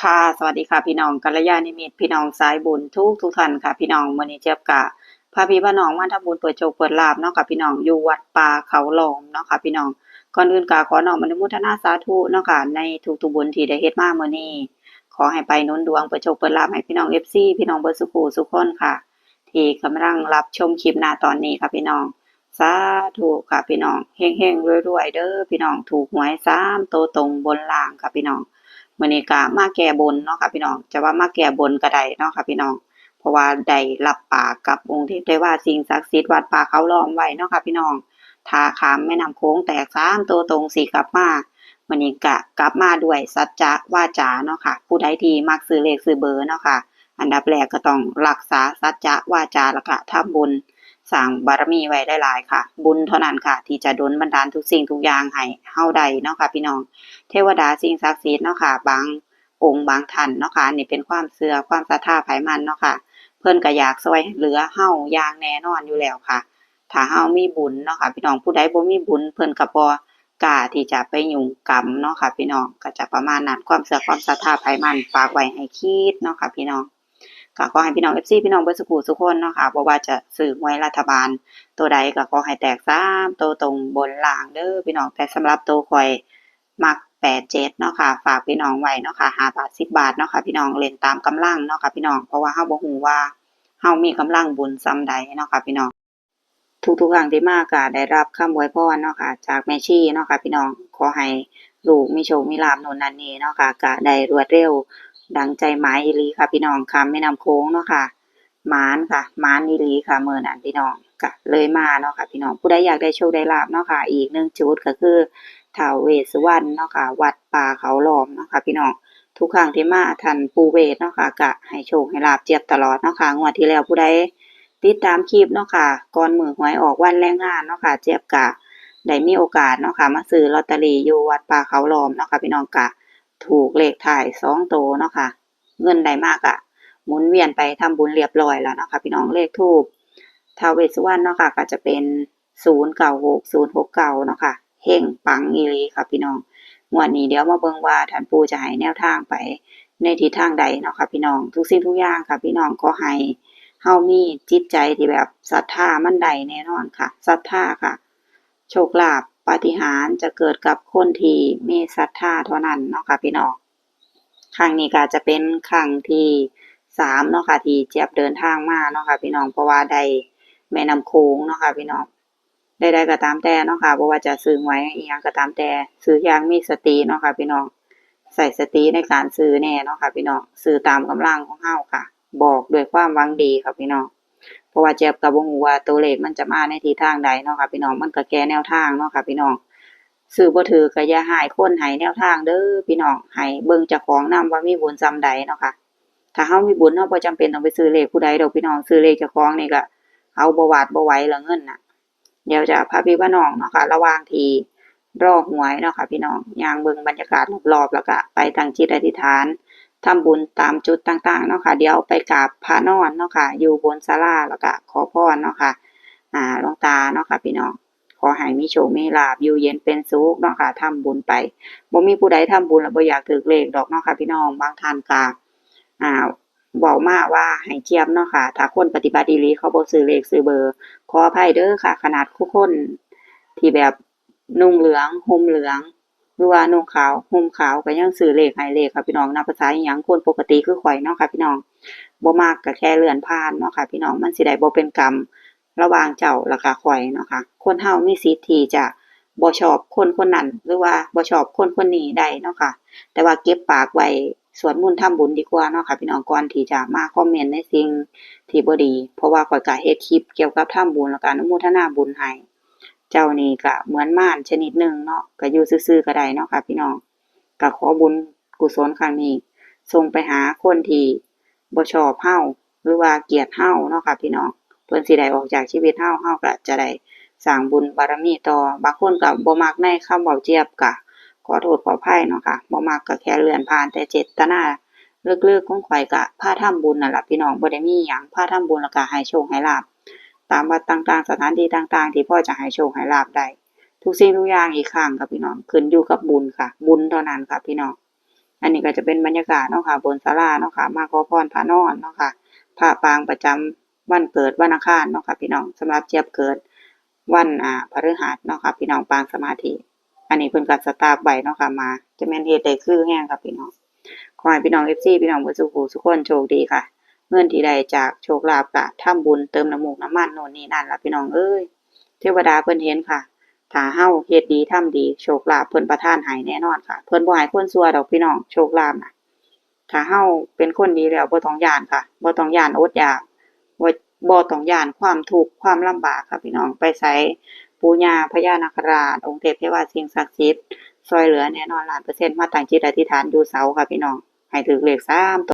ค่ะ สวัสดีค่ะพี่น้องกัลยาณิมิตพี่น้องสายบุญทุกทุกท่านค่ะพี่น้องมือนี้เจ็บกะพาพี่พี่น้องมาทำบุญเปิดโชคเปิดลาภเนาะค่ะพี่น้องอยู่วัดป่าเขาหลอมเนาะค่ะพี่น้องก่อนอื่นกะขอน้อมนุโมทนาสาธุเนาะค่ะในทุกๆบุญที่ได้เฮ็ดมามื้อนี้ขอให้ไปนุนดวงเปิดโชคเปิดลาภให้พี่น้อง FC พี่น้องเบิดสุขสุขคนค่ะ ที่กำลังรับชมคลิปหน้าตอนนี้ค่ะพี่น้องสาธุค่ะพี่น้องเฮงๆรวยๆเด้อพี่น้องถูกหวย3ตัวตรงบนล่างค่ะพี่น้อง มื้อนี้ก็มาแก้บนเนาะค่ะพี่น้อง จะว่ามาแก้บนก็ได้เนาะค่ะพี่น้อง เพราะว่าได้รับปากกับองค์เทพได้ว่าสิ่งศักดิ์สิทธิ์วัดป่าเขาล้อมไว้เนาะค่ะพี่น้องถ้าขามแม่น้ำโขงแตกสามตัวตรงสิกลับมามื้อนี้ก็กลับมาด้วยสัจจะว่าจาเนาะค่ะ ผู้ใดที่มักซื้อเลขซื้อเบอร์เนาะค่ะ อันดับแรกก็ต้องรักษาสัจจะว่าจาแล้วก็ทำบุญ สร้างบารมีไว้หลายๆค่ะ บุญเท่านั้นค่ะ ที่จะดลบันดาลทุกสิ่งทุกอย่างให้เฮาได้เนาะค่ะ พี่น้อง เทวดาสิ่งศักดิ์สิทธิ์เนาะค่ะ บางองค์บางท่านเนาะค่ะนี่เป็นความเชื่อความศรัทธาไผมันเนาะค่ะ เพิ่นก็อยากช่วยเหลือเฮาอย่างแน่นอนอยู่แล้วค่ะ ถ้าเฮามีบุญเนาะค่ะ พี่น้องผู้ใดบ่มีบุญเพิ่นก็บ่กล้าที่จะไปยุ่งกรรมเนาะค่ะ พี่น้องก็จะประมาณนั้นความเชื่อความศรัทธาไผมันฝากไว้ให้คิดเนาะค่ะ พี่น้อง ก็ขอให้พี่น้อง FC พี่น้องเบิดสุขสุขคนเนาะค่ะบ่ว่าจะซื้อหวยรัฐบาล ตัวใดก็ขอให้แตกสามตัวตรงบนล่างเด้อพี่น้องแต่สำหรับตัวข่อยมักแปดเจ็ดเนาะค่ะ ฝากพี่น้องไว้เนาะค่ะห้าบาทสิบบาทเนาะค่ะพี่น้องเล่นตามกำลังเนาะค่ะพี่น้องเพราะว่าเฮาบ่ฮู้ว่าเฮามีกำลังบุญส่ำใดเนาะค่ะพี่น้องทุกๆครั้งที่มาก็ได้รับคำอวยพรเนาะค่ะ จากแม่ชีเนาะค่ะพี่น้องขอให้ลูกมีโชคมีลาภโน่นนั่นนี่เนาะค่ะก็ได้รวดเร็ว ดังใจหมายอีลีค่ะ พี่น้องข้ามแม่น้ำโขงเนาะค่ะมานค่ะมานอีลีค่ะเมื้อนั้นพี่น้องก็เลยมาเนาะค่ะ พี่น้องผู้ใดอยากได้โชคได้ลาภเนาะค่ะ อีกหนึ่งจุดก็คือท้าวเวสวรรณเนาะค่ะ วัดป่าเขาหลอมเนาะค่ะ พี่น้องทุกครั้งที่มาท่านปูเวทเนาะค่ะก็ให้โชคให้ลาบเจียบตลอดเนาะค่ะงวดที่แล้วผู้ใดติดตามคลิปเนาะค่ะก่อนมือหวยออกวันแรงงานเนาะค่ะ เจียบก็ได้มีโอกาสเนาะค่ะมาซื้อลอตเตอรี่อยู่วัดป่าเขาหลอมเนาะค่ะพี่น้องก็ ถูกเลขท้ายสองโตเนาะค่ะ เงินได้มากอะหมุนเวียนไปทำบุญเรียบร้อยแล้วเนาะค่ะพี่น้องเลขทูปท้าวเวสุวรรณเนาะค่ะก็จะเป็นศูนย์เก้าหกศูนย์หกเก้าเนาะค่ะเฮงปังอีหลีค่ะพี่น้องงวดนี้เดี๋ยวมาเบิ่งว่าท่านปู่จะให้แนวทางไปในทิศทางใดเนาะค่ะพี่น้องทุกสิ่งทุกอย่างค่ะ พี่น้องขอให้เฮามีจิตใจที่แบบศรัทธามั่นใดแน่นอนค่ะศรัทธาค่ะ โชคลาภ ปาฏิหาริย์จะเกิดกับคนที่มีศรัทธาเท่านั้นเนาะค่ะพี่น้องครั้งนี้ก็จะเป็นครั้งที่สามเนาะค่ะที่เจี๊ยบเดินทางมาเนาะค่ะพี่น้องเพราะว่าได้แม่น้ำโขงเนาะค่ะพี่น้องใดๆก็ตามแต่เนาะค่ะบ่ว่าจะซื้อหวยอีหยังก็ตามแต่ซื้ออย่างมีสติเนาะค่ะพี่น้องใส่สติในการซื้อแน่เนาะค่ะพี่น้องซื้อตามกำลังของเฮาค่ะ บอกด้วยความหวังดีค่ะพี่น้อง เพราะว่าเจ็บก็บ่ฮู้ว่าตัวเลขมันจะมาในทิศทางใดเนาะค่ะพี่น้องมันก็แก้แนวทางเนาะค่ะพี่น้องซื้อบ่ถือก็อย่าให้คนให้แนวทางเด้อพี่น้องให้เบิ่งเจ้าของนำว่ามีบุญส่ำใดเนาะค่ะถ้าเฮามีบุญเฮาบ่จำเป็นต้องไปซื้อเลขผู้ใดดอกพี่น้องซื้อเลขเจ้าของนี่ก็เอาบ่หวาดบ่ไหวละเงินน่ะ เดี๋ยวจะพาพี่พี่น้องเนาะค่ะระวางทีรอหวยเนาะค่ะพี่น้องย่างเบิ่งบรรยากาศรอบๆแล้วก็ไปตั้งจิตอธิษฐาน ทำบุญตามจุดต่างๆเนาะค่ะ เดี๋ยวไปกราบพระนอนเนาะค่ะ อยู่บนศาลาแล้วก็ขอพรเนาะค่ะ อ่าหลวงตาเนาะค่ะพี่น้องขอให้มีโชคมีลาภอยู่เย็นเป็นสุขเนาะค่ะทำบุญไปบ่มีผู้ใดทำบุญแล้วบ่อยากถือเลขดอกเนาะค่ะพี่น้องบางท่านก็อ่าเว้ามาว่าให้เจียมเนาะค่ะ ถ้าคนปฏิบัติดีเขาบ่ซื้อเลขซื้อเบอร์ ขออภัยเด้อค่ะ ขนาดผู้คนที่แบบนุ่งเหลืองห่มเหลือง รือว่านุ่งขาวห่มขาวก็ยังซื้อเลขให้เลขค่ะพี่น้องนับภาษาอิหยังคนปกติคือข่อยเนาะค่ะพี่น้องบ่มากก็แค่เลื่อนผ่านเนาะค่ะพี่น้องมันสิได้บ่เป็นกรรมระหว่างเจ้าและก็ข่อยเนาะค่ะคนเฮามีสิทธิ์ที่จะบ่ชอบคนคนนั้นหรือว่าบ่ชอบคนคนนี้ได้เนาะค่ะ แต่ว่าเก็บปากไว้สวดมนต์ทำบุญดีกว่าเนาะค่ะพี่น้องก่อนที่จะมาคอมเมนต์ในสิ่งที่บ่ดี เพราะว่าข่อยก็เฮ็ดคลิปเกี่ยวกับทำบุญแล้วก็อนุโมทนาบุญให้ เจ้านี่ก็เหมือนม่านชนิดหนึ่งเนาะก็อยู่ซื่อๆก็ได้เนาะค่ะพี่น้องก็ขอบุญกุศลครั้งนี้ส่งไปหาคนที่บ่ชอบเฮาหรือว่าเกลียดเฮาเนาะค่ะพี่น้องเพิ่นสิได้ออกจากชีวิตเฮาเฮาก็จะได้สร้างบุญบารมีต่อบางคนก็บ่มักในคำเว้าเจี๊ยบก็ขอโทษขออภัยเนาะค่ะบ่มักก็แค่เลื่อนผ่านแต่เจตนาเลึกๆของข่อยก็พาทำบุญนั่นล่ะพี่น้องบ่ได้มีหยังพาทำบุญแล้วก็ให้โชคให้ลาภ ตามวัดต่างๆ สถานที่ต่างๆ ที่พ่อจะให้โชคให้ลาบได้ทุกสิ่งทุกอย่างอีกครั้งค่ะพี่น้องขึ้นอยู่กับบุญค่ะ บุญเท่านั้นค่ะพี่น้องอันนี้ก็จะเป็นบรรยากาศเนาะค่ะบนศาลาเนาะค่ะ มาขอพรพระนอนเนาะค่ะพระปางประจำวันเกิดวันอังคารเนาะค่ะ พี่น้องสำหรับเจียบเกิดวันอ่าพฤหัสเนาะค่ะ พี่น้องปางสมาธิ อันนี้เพิ่นก็สตาร์ฟไว้เนาะค่ะมา จะแม่นเฮ็ดได้คือแฮงค่ะพี่น้องขอให้พี่น้อง FC พี่น้องบ่สุขสุขคนโชคดีค่ะ เงินที่ได้จากโชคลาภก็ทำบุญเติมน้ำมูกน้ำมันโน่นนี่นั่นละพี่น้องเอ้ยเทวดาเพิ่นเห็นค่ะถ้าเฮาเฮ็ดดีทำดีโชคลาภเพิ่นประทานให้แน่นอนค่ะ เพิ่นบ่ให้คนชั่วดอกพี่น้องโชคลาภน่ะถ้าเฮาเป็นคนดีแล้วบ่ต้องย้านค่ะบ่ต้องย้านอดอยากบ่บ่ต้องย้านความทุกข์ความลำบากค่ะพี่น้องไปไสปู่ย่าพญานาคราช องค์เทพเทวาสิ่งศักดิ์สิทธิ์ช่วยเหลือแน่นอนล้านเปอร์เซ็นต์มาตั้งจิตอธิษฐานอยู่เสาค่ะพี่น้องให้ถึกเลข3